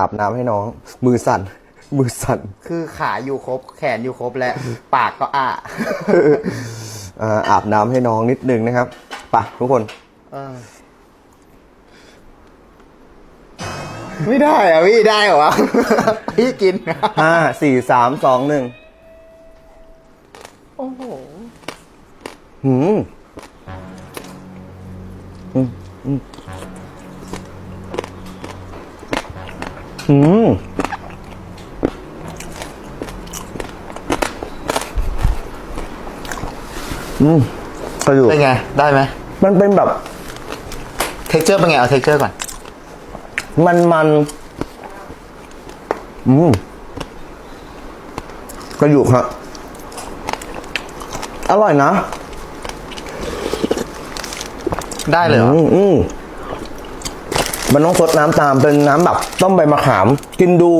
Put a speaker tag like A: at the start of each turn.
A: อาบน้ำให้น้อง มือสั่น มือสั่น
B: คือขาอยู่ครบ แขนอยู่ครบและ ปากก็อ้า
A: อ่าอาบน้ำให้น้องนิดนึงนะครับไปะทุกคน
B: เออไม่ได้เหรอะพี่ได้เหรอวะ พี่กิน
A: ห้าสี่สามสองหนึ่ง
B: โอ้โห
A: หืมอืมอืม หืมอืมกระดูก
B: เป็นไง ได้ไหม
A: มันเป็นแบบ
B: เท็กเจอร์เป็นไง เอาเท็กเจอร์ก่อน
A: มันมัน อืมกระดูกฮะอร่อยนะ
B: ได้เลยเหรอ
A: อืมอื มันต้องสดน้ำตามเป็นน้ำแบบต้มใบมะขาม กินดู